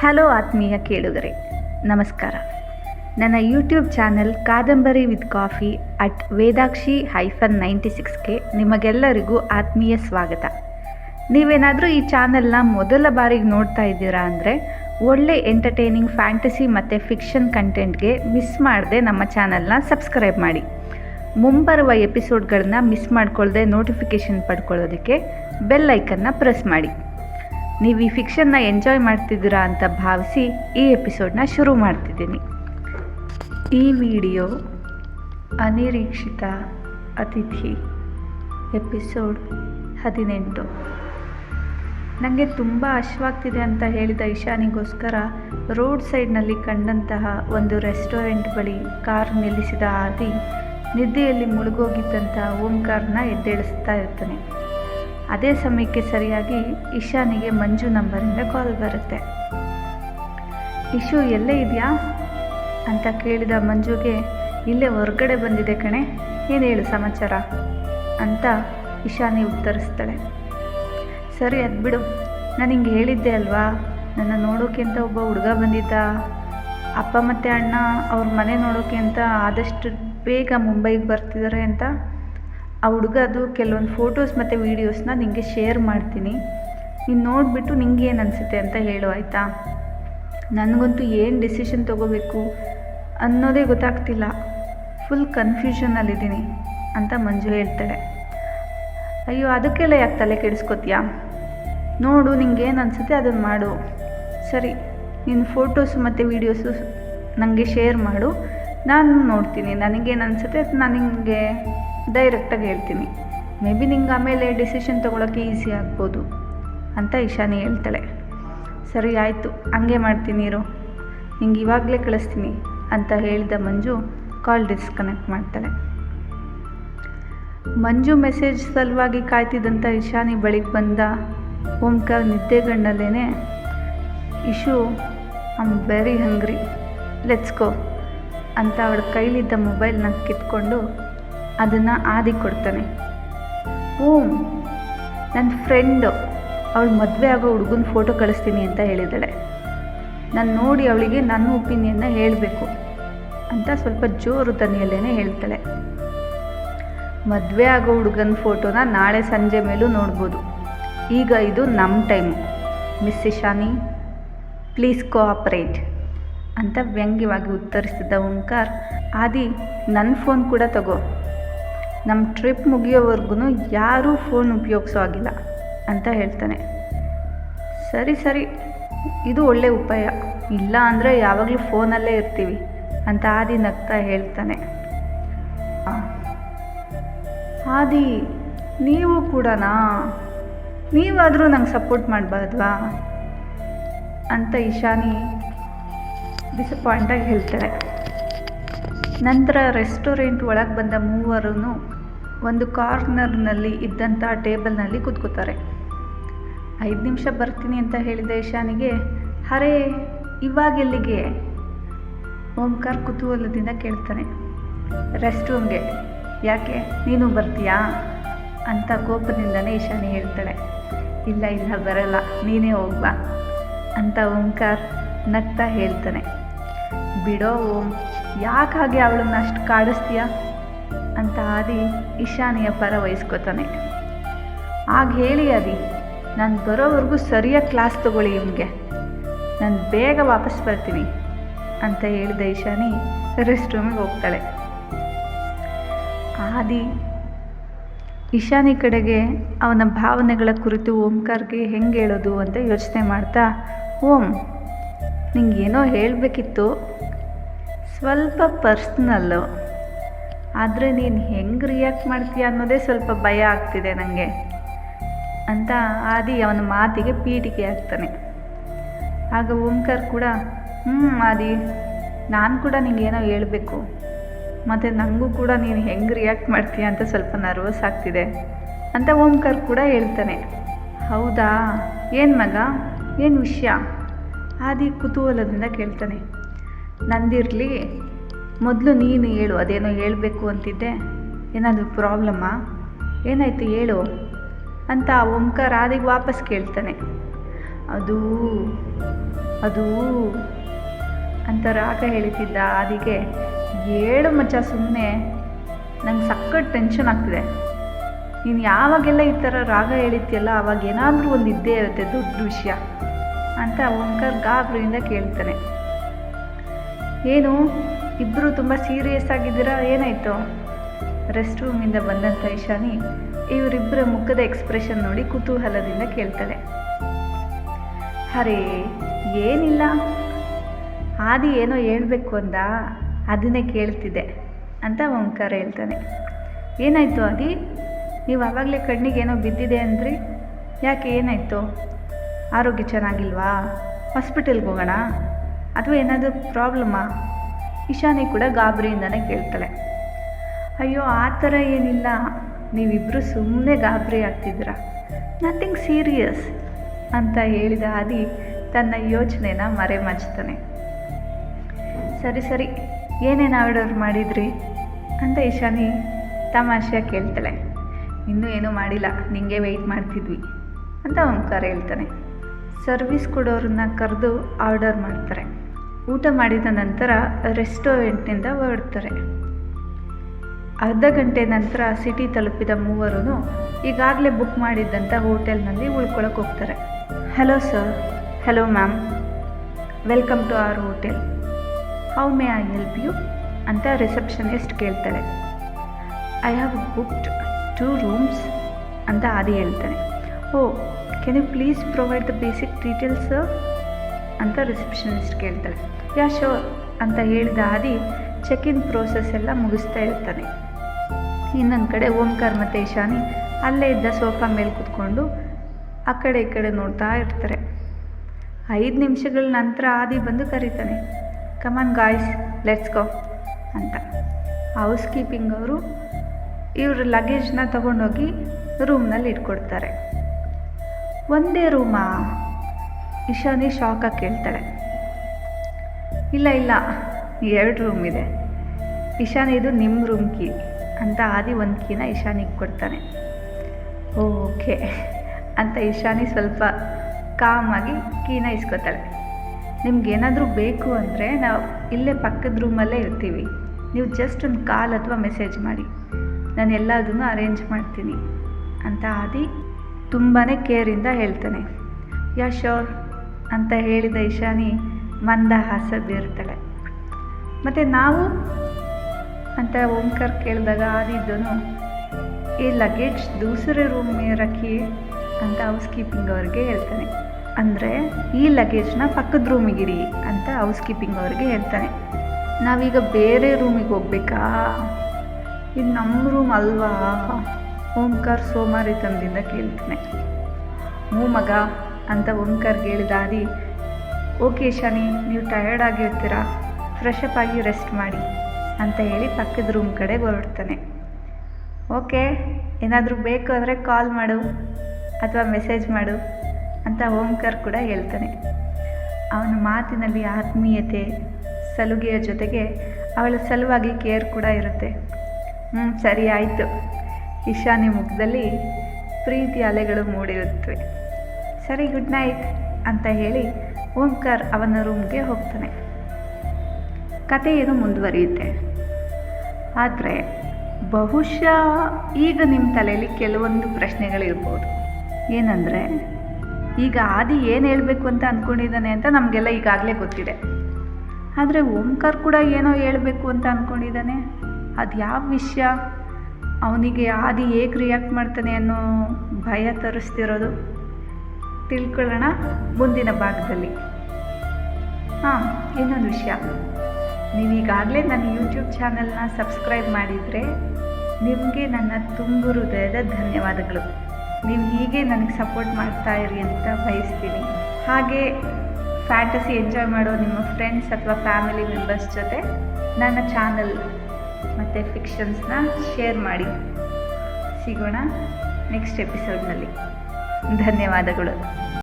Hello ಆತ್ಮೀಯ ಕೇಳುಗರೆ, ನಮಸ್ಕಾರ. ನನ್ನ YouTube channel Kadambari with coffee at Vedakshi hyphen ninety ಸಿಕ್ಸ್ಗೆ ನಿಮಗೆಲ್ಲರಿಗೂ ಆತ್ಮೀಯ ಸ್ವಾಗತ. ನೀವೇನಾದರೂ ಈ ಚಾನೆಲ್ನ ಮೊದಲ ಬಾರಿಗೆ ನೋಡ್ತಾ ಇದ್ದೀರಾ ಅಂದರೆ, ಒಳ್ಳೆ ಎಂಟರ್ಟೈನಿಂಗ್ ಫ್ಯಾಂಟಸಿ ಮತ್ತು ಫಿಕ್ಷನ್ ಕಂಟೆಂಟ್ಗೆ ಮಿಸ್ ಮಾಡದೆ ನಮ್ಮ ಚಾನೆಲ್ನ ಸಬ್ಸ್ಕ್ರೈಬ್ ಮಾಡಿ. ಮುಂಬರುವ ಎಪಿಸೋಡ್ಗಳನ್ನ ಮಿಸ್ ಮಾಡ್ಕೊಳ್ಳದೆ ನೋಟಿಫಿಕೇಷನ್ ಪಡ್ಕೊಳ್ಳೋದಕ್ಕೆ ಬೆಲ್ ಐಕನ್ನ ಪ್ರೆಸ್ ಮಾಡಿ. ನೀವು ಈ ಫಿಕ್ಷನ್ನ ಎಂಜಾಯ್ ಮಾಡ್ತಿದ್ದೀರಾ ಅಂತ ಭಾವಿಸಿ ಈ ಎಪಿಸೋಡ್ನ ಶುರು ಮಾಡ್ತಿದ್ದೀನಿ. ಈ ವಿಡಿಯೋ ಅನಿರೀಕ್ಷಿತ ಅತಿಥಿ ಎಪಿಸೋಡ್ ಹದಿನೆಂಟು. ನನಗೆ ತುಂಬ ಅಶ್ವಾಗ್ತಿದೆ ಅಂತ ಹೇಳಿದ ಇಶಾನಿಗೋಸ್ಕರ ರೋಡ್ ಸೈಡ್ನಲ್ಲಿ ಕಂಡಂತಹ ಒಂದು ರೆಸ್ಟೋರೆಂಟ್ ಬಳಿ ಕಾರ್ ನಿಲ್ಲಿಸಿದ ಆದಿ ನಿದ್ದೆಯಲ್ಲಿ ಮುಳುಗೋಗಿದ್ದಂತಹ ಓಂಕಾರನ್ನ ಎದ್ದೇಳಿಸ್ತಾ ಇರ್ತಾನೆ. ಅದೇ ಸಮಯಕ್ಕೆ ಸರಿಯಾಗಿ ಇಶಾನಿಗೆ ಮಂಜು ನಂಬರಿಂದ ಕಾಲ್ ಬರುತ್ತೆ. ಇಶು, ಎಲ್ಲೇ ಇದೆಯಾ? ಅಂತ ಕೇಳಿದ ಮಂಜುಗೆ, ಇಲ್ಲೇ ಹೊರಗಡೆ ಬಂದಿದೆ ಕಣೆ, ಏನು ಹೇಳು ಸಮಾಚಾರ? ಅಂತ ಇಶಾನಿ ಉತ್ತರಿಸ್ತಾಳೆ. ಸರಿ, ಅದು ಬಿಡು. ನಾನು ಹಿಂಗೆ ಹೇಳಿದ್ದೆ ಅಲ್ವಾ? ನನ್ನ ನೋಡೋಕೆ ಅಂತ ಒಬ್ಬ ಹುಡುಗ ಬಂದಿದ್ದ. ಅಪ್ಪ ಮತ್ತು ಅಣ್ಣ ಅವ್ರ ಮನೆ ನೋಡೋಕೆ ಅಂತ ಆದಷ್ಟು ಬೇಗ ಮುಂಬೈಗೆ ಬರ್ತಿದ್ದಾರೆ ಅಂತ ಆ ಹುಡುಗದು ಕೆಲವೊಂದು ಫೋಟೋಸ್ ಮತ್ತು ವೀಡಿಯೋಸ್ನ ನಿಮಗೆ ಶೇರ್ ಮಾಡ್ತೀನಿ. ನೀನು ನೋಡಿಬಿಟ್ಟು ನಿಂಗೆ ಏನು ಅನಿಸುತ್ತೆ ಅಂತ ಹೇಳು, ಆಯಿತಾ? ನನಗಂತೂ ಏನು ಡಿಸಿಷನ್ ತೊಗೋಬೇಕು ಅನ್ನೋದೇ ಗೊತ್ತಾಗ್ತಿಲ್ಲ. ಫುಲ್ ಕನ್ಫ್ಯೂಷನಲ್ಲಿದ್ದೀನಿ ಅಂತ ಮಂಜು ಹೇಳ್ತಾಳೆ. ಅಯ್ಯೋ, ಅದಕ್ಕೆಲ್ಲ ಯಾಕೆ ತಲೆ ಕೆಡಿಸ್ಕೊತೀಯಾ? ನೋಡು ನಿಂಗೆ ಏನು ಅನಿಸುತ್ತೆ ಅದನ್ನು ಮಾಡು. ಸರಿ ನಿನ್ನ ಫೋಟೋಸ್ ಮತ್ತು ವೀಡಿಯೋಸು ನನಗೆ ಶೇರ್ ಮಾಡು. ನಾನು ನೋಡ್ತೀನಿ. ನನಗೇನು ಅನಿಸುತ್ತೆ ನಾನು ನಿಮಗೆ ಡೈರೆಕ್ಟಾಗಿ ಹೇಳ್ತೀನಿ. ಮೇ ಬಿ ನಿಂಗೆ ಆಮೇಲೆ ಡಿಸಿಷನ್ ತೊಗೊಳಕ್ಕೆ ಈಸಿ ಆಗ್ಬೋದು ಅಂತ ಇಶಾನಿ ಹೇಳ್ತಾಳೆ. ಸರಿ ಆಯಿತು, ಹಂಗೆ ಮಾಡ್ತೀನಿ ಇರು. ನಿಂಗೆ ಇವಾಗಲೇ ಕಳಿಸ್ತೀನಿ ಅಂತ ಹೇಳಿದ ಮಂಜು ಕಾಲ್ ಡಿಸ್ಕನೆಕ್ಟ್ ಮಾಡ್ತಾಳೆ. ಮಂಜು ಮೆಸೇಜ್ ಸಲುವಾಗಿ ಕಾಯ್ತಿದ್ದಂಥ ಇಶಾನಿ ಬಳಿಗೆ ಬಂದ Omkar ನಿದ್ದೆಗಣ್ಣಲ್ಲೇ Ishu am very hungry let's go ಅಂತ ಅವಳ ಕೈಲಿದ್ದ ಮೊಬೈಲ್ನ ಕಿತ್ಕೊಂಡು ಅದನ್ನು ಆದಿ ಕೊಡ್ತಾನೆ. ಓಂ ನನ್ನ ಫ್ರೆಂಡು, ಅವಳು ಮದುವೆ ಆಗೋ ಹುಡುಗನ ಫೋಟೋ ಕಳಿಸ್ತೀನಿ ಅಂತ ಹೇಳಿದ್ದಾಳೆ ನಾನು ನೋಡಿ ಅವಳಿಗೆ ನನ್ನ ಒಪಿನಿಯನ್ನ ಹೇಳಬೇಕು ಅಂತ ಸ್ವಲ್ಪ ಜೋರು ತನಿಯಲ್ಲೇ ಹೇಳ್ತಾಳೆ. ಮದುವೆ ಆಗೋ ಹುಡುಗನ ಫೋಟೋನ ನಾಳೆ ಸಂಜೆ ಮೇಲೂ ನೋಡ್ಬೋದು. ಈಗ ಇದು ನಮ್ಮ time. Miss Ishani please cooperate ಅಂತ ವ್ಯಂಗ್ಯವಾಗಿ ಉತ್ತರಿಸಿದ ಓಂಕಾರ್, ಆದಿ ನನ್ನ ಫೋನ್ ಕೂಡ ತಗೋ. ನಮ್ಮ ಟ್ರಿಪ್ ಮುಗಿಯೋವರೆಗೂ ಯಾರೂ ಫೋನ್ ಉಪಯೋಗಿಸೋ ಆಗಿಲ್ಲ ಅಂತ ಹೇಳ್ತಾನೆ. ಸರಿ ಸರಿ. ಇದು ಒಳ್ಳೆ ಉಪಾಯ. ಇಲ್ಲ ಅಂದರೆ ಯಾವಾಗಲೂ ಫೋನಲ್ಲೇ ಇರ್ತೀವಿ ಅಂತ ಆದಿ ನಗ್ತಾ ಹೇಳ್ತಾನೆ. ಆದಿ, ನೀವು ಕೂಡನಾ? ನೀವಾದರೂ ನಂಗೆ ಸಪೋರ್ಟ್ ಮಾಡಬಾರ್ದ್ವಾ? ಅಂತ ಇಶಾನಿ ಡಿಸಪಾಯಿಂಟಾಗಿ ಹೇಳ್ತಾರೆ ನಂತರ ರೆಸ್ಟೋರೆಂಟ್ ಒಳಗೆ ಬಂದ ಮೂವರೂ ಒಂದು ಕಾರ್ನರ್ನಲ್ಲಿ ಇದ್ದಂಥ ಟೇಬಲ್ನಲ್ಲಿ ಕೂತ್ಕೋತಾರೆ. ಐದು ನಿಮಿಷ ಬರ್ತೀನಿ ಅಂತ ಹೇಳಿದ ಇಶಾನಿಗೆ ಹರೇ, ಇವಾಗೆಲ್ಲಿಗೆ? ಓಂಕಾರ್ ಕುತೂಹಲದಿಂದ ಕೇಳ್ತಾನೆ. ರೆಸ್ಟ್ ರೂಮ್ಗೆ. ಯಾಕೆ? ನೀನು ಬರ್ತೀಯಾ? ಅಂತ ಕೋಪದಿಂದನೇ ಇಶಾನಿ ಹೇಳ್ತಾಳೆ. ಇಲ್ಲ ಇಲ್ಲ, ಬರಲ್ಲ. ನೀನೇ ಹೋಗ್ಬಾ. ಅಂತ ಓಂಕಾರ್ ನಗ್ತಾ ಹೇಳ್ತಾನೆ. ಬಿಡೋ ಓಂ ಯಾಕೆ ಹಾಗೆ ಅವಳನ್ನ ಅಷ್ಟು ಕಾಡಿಸ್ತೀಯ? ಅಂತ ಆದಿ ಇಶಾನಿಯ ಪರ ವಹಿಸ್ಕೋತಾನೆ. ಆಗ ಹೇಳಿ ಆದಿ, ನಾನು ಬರೋವರೆಗೂ ಸರಿಯಾಗಿ ಕ್ಲಾಸ್ ತಗೊಳ್ಳಿ ಇವನಿಗೆ ನಾನು ಬೇಗ ವಾಪಸ್ ಬರ್ತೀನಿ ಅಂತ ಹೇಳಿದ ಇಶಾನಿ ರೆಸ್ಟ್ ರೂಮಿಗೆ ಹೋಗ್ತಾಳೆ. ಆದಿ ಇಶಾನಿ ಕಡೆಗೆ ಅವನ ಭಾವನೆಗಳ ಕುರಿತು ಓಂಕಾರ್ಗೆ ಹೆಂಗೆ ಹೇಳೋದು ಅಂತ ಯೋಚನೆ ಮಾಡ್ತಾ, ಓಂ ನಿಂಗೇನೋ ಹೇಳಬೇಕಿತ್ತು. ಸ್ವಲ್ಪ ಪರ್ಸ್ನಲ್ಲು ಆದರೆ ನೀನು ಹೆಂಗೆ ರಿಯಾಕ್ಟ್ ಮಾಡ್ತೀಯ ಅನ್ನೋದೇ ಸ್ವಲ್ಪ ಭಯ ಆಗ್ತಿದೆ ನನಗೆ ಅಂತ ಆದಿ ಅವನ ಮಾತಿಗೆ ಪೀಟಿಕೆ ಆಗ್ತಾನೆ. ಆಗ ಓಂಕರ್ ಕೂಡ ಹ್ಞೂ ಆದಿ, ನಾನು ಕೂಡ ನಿಂಗೆ ಏನೋ ಹೇಳಬೇಕು. ಮತ್ತು ನನಗೂ ಕೂಡ ನೀನು ಹೆಂಗೆ ರಿಯಾಕ್ಟ್ ಮಾಡ್ತೀಯ ಅಂತ ಸ್ವಲ್ಪ ನರ್ವಸ್ ಆಗ್ತಿದೆ. ಅಂತ ಓಂಕರ್ ಕೂಡ ಹೇಳ್ತಾನೆ. ಹೌದಾ? ಏನು ಮಗ? ಏನು ವಿಷಯ? ಆದಿ ಕುತೂಹಲದಿಂದ ಕೇಳ್ತಾನೆ. ನಂದಿರಲಿ ಮೊದಲು ನೀನು ಹೇಳು, ಅದೇನೋ ಹೇಳಬೇಕು ಅಂತಿದ್ದೆ. ಏನಾದರೂ ಪ್ರಾಬ್ಲಮ್ಮಾ ಏನಾಯಿತು ಹೇಳು ಅಂತ ಓಂಕಾರ ಆದಿಗೆ ವಾಪಸ್ ಕೇಳ್ತಾನೆ. ಅದು ಅದು ಅಂತ ರಾಗ ಹೇಳ್ತಿದ್ದ ಆದಿಗೆ ಏಳು ಮಚ್ಚ ಸುಮ್ಮನೆ ನಂಗೆ ಸಖತ್ ಟೆನ್ಷನ್ ಆಗ್ತಿದೆ. ನೀನು ಯಾವಾಗೆಲ್ಲ ಈ ಥರ ರಾಗ ಹೇಳಿದ್ಯಲ್ಲ, ಅವಾಗ ಏನಾದರೂ ಒಂದು ಇದ್ದೇ ಇರುತ್ತೆ, ದೊಡ್ಡ ವಿಷಯ. ಅಂತ ಓಂಕಾರ್ ಗಾಬರಿಯಿಂದ ಕೇಳ್ತಾನೆ. ಏನು? ಇಬ್ಬರು ತುಂಬ ಸೀರಿಯಸ್ ಆಗಿದ್ದೀರಾ? ಏನಾಯಿತು? ರೆಸ್ಟ್ ರೂಮಿಂದ ಬಂದಂಥ ಇಶಾನಿ ಇವರಿಬ್ಬರ ಮುಖದ ಎಕ್ಸ್ಪ್ರೆಷನ್ ನೋಡಿ ಕುತೂಹಲದಿಂದ ಕೇಳ್ತಾಳೆ. ಅರೇ, ಏನಿಲ್ಲ. ಆದಿ ಏನೋ ಹೇಳಬೇಕು ಅಂದ, ಅದನ್ನೇ ಕೇಳ್ತಿದ್ದೆ ಅಂತ ಓಂಕಾರ ಹೇಳ್ತಾನೆ. ಏನಾಯಿತು ಆದಿ? ನೀವು ಆವಾಗಲೇ ಕಣ್ಣಿಗೆ ಏನೋ ಬಿದ್ದಿದೆ ಅಂದ್ರಿ? ಯಾಕೆ ಏನಾಯಿತು? ಆರೋಗ್ಯ ಚೆನ್ನಾಗಿಲ್ವಾ? ಹಾಸ್ಪಿಟಲ್ಗೆ ಹೋಗೋಣ? ಅಥವಾ ಏನಾದರೂ ಪ್ರಾಬ್ಲಮ್ಮಾ ಇಶಾನಿ ಕೂಡ ಗಾಬರಿಯಿಂದನೇ ಕೇಳ್ತಾಳೆ. ಅಯ್ಯೋ, ಆ ಥರ ಏನಿಲ್ಲ. ನೀವಿಬ್ಬರು ಸುಮ್ಮನೆ ಗಾಬರಿ ಆಗ್ತಿದ್ದೀರ? ನಥಿಂಗ್ ಸೀರಿಯಸ್ ಅಂತ ಹೇಳಿದ ಆದಿ ತನ್ನ ಯೋಚನೆನ ಮರೆಮಾಚ್ತಾನೆ ಸರಿ ಸರಿ, ಏನೇನು ಆರ್ಡರ್ ಮಾಡಿದ್ರಿ? ಅಂತ ಇಶಾನಿ ತಮಾಷೆ ಕೇಳ್ತಾಳೆ. ಇನ್ನೂ ಏನೂ ಮಾಡಿಲ್ಲ, ನಿಂಗೆ ವೆಯ್ಟ್ ಮಾಡ್ತಿದ್ವಿ ಅಂತ ಓಂಕಾರ ಹೇಳ್ತಾನೆ. ಸರ್ವಿಸ್ ಕೊಡೋರನ್ನ ಕರೆದು ಆರ್ಡರ್ ಮಾಡ್ತಾರೆ. ಊಟ ಮಾಡಿದ ನಂತರ ರೆಸ್ಟೋರೆಂಟ್ನಿಂದ ಹೊರಡ್ತಾರೆ. ಅರ್ಧ ಗಂಟೆ ನಂತರ ಸಿಟಿ ತಲುಪಿದ ಮೂವರು ಈಗಾಗಲೇ ಬುಕ್ ಮಾಡಿದ್ದಂಥ ಹೋಟೆಲ್ನಲ್ಲಿ ಉಳ್ಕೊಳಕ್ಕೆ ಹೋಗ್ತಾರೆ. Hello sir, hello ma'am, welcome to our hotel. How may I help you? ಅಂತ ರಿಸೆಪ್ಷನಿಸ್ಟ್ ಕೇಳ್ತಾಳೆ. I have booked two rooms, ಅಂತ ಆದಿ ಹೇಳ್ತಾನೆ. ಓ can you please provide the basic details, sir? ಅಂತ ರಿಸೆಪ್ಷನಿಸ್ಟ್ ಕೇಳ್ತಾಳೆ. ಯಾ ಶೋರ್ ಅಂತ ಹೇಳಿದ ಆದಿ ಚೆಕ್ ಇನ್ ಪ್ರೋಸೆಸ್ ಎಲ್ಲ ಮುಗಿಸ್ತಾ ಇರ್ತಾನೆ. ಇನ್ನೊಂದು ಕಡೆ ಓಂಕಾರ್ ಮತ್ತು ಇಶಾನಿ ಅಲ್ಲೇ ಇದ್ದ ಸೋಫಾ ಮೇಲೆ ಕೂತ್ಕೊಂಡು ಆ ಕಡೆ ಈ ಕಡೆ ನೋಡ್ತಾ ಇರ್ತಾರೆ. ಐದು ನಿಮಿಷಗಳ ನಂತರ ಆದಿ ಬಂದು ಕರೀತಾನೆ ಕಮಾನ್ ಗಾಯ್ಸ್ ಲೆಟ್ಸ್ ಗೋ ಅಂತ. ಹೌಸ್ ಕೀಪಿಂಗ್ ಅವರು ಇವ್ರ ಲಗೇಜ್ನ ತಗೊಂಡೋಗಿ ರೂಮ್ನಲ್ಲಿ ಇಟ್ಕೊಡ್ತಾರೆ. ಒಂದೇ ರೂಮಾ ಇಶಾನಿ ಶಾಕಾಗಿ ಕೇಳ್ತಾಳೆ. ಇಲ್ಲ ಇಲ್ಲ, ಎರಡು ರೂಮ್ ಇದೆ. ಇಶಾನಿ, ಇದು ನಿಮ್ಮ ರೂಮ್ ಕೀ ಅಂತ ಆದಿ ಒಂದು ಕೀನ ಇಶಾನಿಗೆ ಕೊಡ್ತಾನೆ. ಓಕೆ, ಅಂತ ಇಶಾನಿ ಸ್ವಲ್ಪ ಕಾಮಾಗಿ ಕೀನ ಇಸ್ಕೊತಾಳೆ. ನಿಮ್ಗೆ ಏನಾದರೂ ಬೇಕು ಅಂದರೆ ನಾವು ಇಲ್ಲೇ ಪಕ್ಕದ ರೂಮಲ್ಲೇ ಇರ್ತೀವಿ. ನೀವು ಜಸ್ಟ್ ಒಂದು ಕಾಲ್ ಅಥವಾ ಮೆಸೇಜ್ ಮಾಡಿ. ನಾನು ಎಲ್ಲದನ್ನು ಅರೇಂಜ್ ಮಾಡ್ತೀನಿ, ಅಂತ ಆದಿ ತುಂಬಾ ಕೇರಿಂದ ಹೇಳ್ತಾನೆ. ಯಾ ಶೋರ್ ಅಂತ ಹೇಳಿದ ಇಶಾನಿ ಮಂದಹಾಸ ಬೀರ್ತಾಳೆ. ಮತ್ತು ನಾವು? ಅಂತ ಓಂಕರ್ ಕೇಳಿದಾಗ ಆದಿದ್ದನು ಈ ಲಗೇಜ್ ದೂಸರೆ ರೂಮ್ ಮೇ ಅಂತ ಹೌಸ್ ಕೀಪಿಂಗ್ ಅವ್ರಿಗೆ ಹೇಳ್ತಾನೆ. ಅಂದರೆ, ಈ ಲಗೇಜ್ನ ಪಕ್ಕದ ರೂಮಿಗಿರಿ ಅಂತ ಹೌಸ್ ಕೀಪಿಂಗ್ ಅವ್ರಿಗೆ ಹೇಳ್ತಾನೆ. ನಾವೀಗ ಬೇರೆ ರೂಮಿಗೆ ಹೋಗ್ಬೇಕಾ? ಇದು ನಮ್ಮ ರೂಮ್ ಅಲ್ವಾ? ಓಂಕಾರ್ ಸೋಮಾರಿತನದಿಂದ ಕೇಳ್ತಾನೆ. ಹ್ಞೂ ಮಗ ಅಂತ ಓಂಕಾರ್ಗೆ ಹೇಳಿದ ಓಕೆ ಶಾನಿ, ನೀವು ಟಯರ್ಡ್ ಆಗಿರ್ತೀರಾ ಫ್ರೆಶ್ ಅಪ್ ಆಗಿ ರೆಸ್ಟ್ ಮಾಡಿ ಅಂತ ಹೇಳಿ ಪಕ್ಕದ ರೂಮ್ ಕಡೆಗೆ ಹೊರಡ್ತಾನೆ. ಓಕೆ, ಏನಾದರೂ ಬೇಕು ಅಂದರೆ ಕಾಲ್ ಮಾಡು ಅಥವಾ ಮೆಸೇಜ್ ಮಾಡು ಅಂತ ಓಂಕರ್ ಕೂಡ ಹೇಳ್ತಾನೆ. ಅವನ ಮಾತಿನಲ್ಲಿ ಆತ್ಮೀಯತೆ, ಸಲುಗೆಯ ಜೊತೆಗೆ ಅವಳ ಸಲುವಾಗಿ ಕೇರ್ ಕೂಡ ಇರುತ್ತೆ. ಹ್ಞೂ ಸರಿ, ಆಯಿತು. ಇಶಾನಿ ಮುಖದಲ್ಲಿ ಪ್ರೀತಿ ಅಲೆಗಳು ಮೂಡಿರುತ್ತವೆ. ಸರಿ ಗುಡ್ ನೈಟ್ ಅಂತ ಹೇಳಿ ಓಂಕಾರ್ ಅವನ ರೂಮ್ಗೆ ಹೋಗ್ತಾನೆ. ಕತೆ ಏನು ಮುಂದುವರಿಯುತ್ತೆ? ಆದರೆ ಬಹುಶಃ ಈಗ ನಿಮ್ಮ ತಲೆಯಲ್ಲಿ ಕೆಲವೊಂದು ಪ್ರಶ್ನೆಗಳಿರ್ಬೋದು. ಏನಂದರೆ, ಈಗ ಆದಿ ಏನು ಹೇಳಬೇಕು ಅಂತ ಅಂದ್ಕೊಂಡಿದ್ದಾನೆ ಅಂತ ನಮಗೆಲ್ಲ ಈಗಾಗಲೇ ಗೊತ್ತಿದೆ. ಆದರೆ ಓಂಕಾರ್ ಕೂಡ ಏನೋ ಹೇಳಬೇಕು ಅಂತ ಅಂದ್ಕೊಂಡಿದ್ದಾನೆ ಅದು ಯಾವ ವಿಷಯ? ಅವನಿಗೆ ಆದಿ ಹೇಗೆ ರಿಯಾಕ್ಟ್ ಮಾಡ್ತಾನೆ ಅನ್ನೋ ಭಯ ತರಿಸ್ತಿರೋದು. ತಿಳ್ಕೊಳ್ಳೋಣ ಮುಂದಿನ ಭಾಗದಲ್ಲಿ. ಹಾಂ, ಇನ್ನೊಂದು ವಿಷಯ. ನೀವೀಗಾಗಲೇ ನನ್ನ ಯೂಟ್ಯೂಬ್ ಚಾನಲ್ನ ಸಬ್ಸ್ಕ್ರೈಬ್ ಮಾಡಿದರೆ ನಿಮಗೆ ನನ್ನ ತುಂಬು ಹೃದಯದ ಧನ್ಯವಾದಗಳು. ನೀವು ಹೀಗೆ ನನಗೆ ಸಪೋರ್ಟ್ ಮಾಡ್ತಾ ಇರಿ ಅಂತ ಬಯಸ್ತೀನಿ. ಹಾಗೆ ಫ್ಯಾಂಟಸಿ ಎಂಜಾಯ್ ಮಾಡೋ ನಿಮ್ಮ ಫ್ರೆಂಡ್ಸ್ ಅಥವಾ ಫ್ಯಾಮಿಲಿ ಮೆಂಬರ್ಸ್ ಜೊತೆ ನನ್ನ ಚಾನಲ್ ಮತ್ತು ಫಿಕ್ಷನ್ಸ್ನ ಶೇರ್ ಮಾಡಿ. ಸಿಗೋಣ ನೆಕ್ಸ್ಟ್ ಎಪಿಸೋಡ್ನಲ್ಲಿ. ಧನ್ಯವಾದಗಳು.